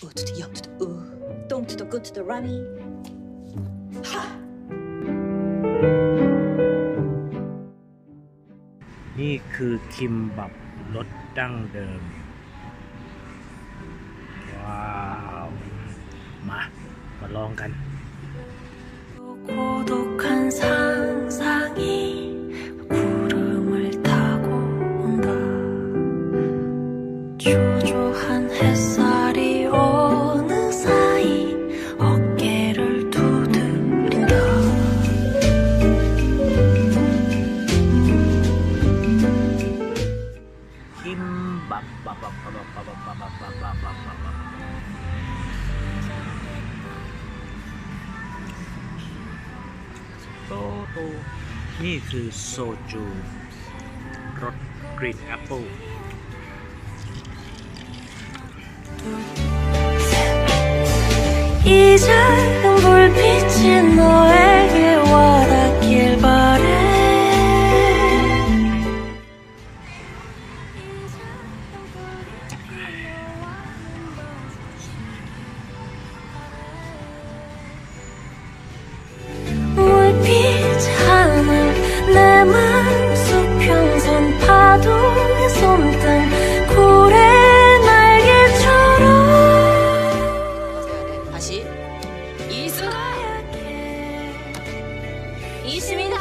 O to the yo to the ooh, 똥 to good to the rummy. 하! นี่คือคิมบับรสดั้งเดิม ว้าว มา มาลองกัน 초조한 햇살이 어느 사이 어깨를 두드린다 김밥 빠바바바바바바바바바바바바 โตโตนี่คือโซจูรสกรีนแอปเปิล 이 작은 불빛이 너의 伊势密特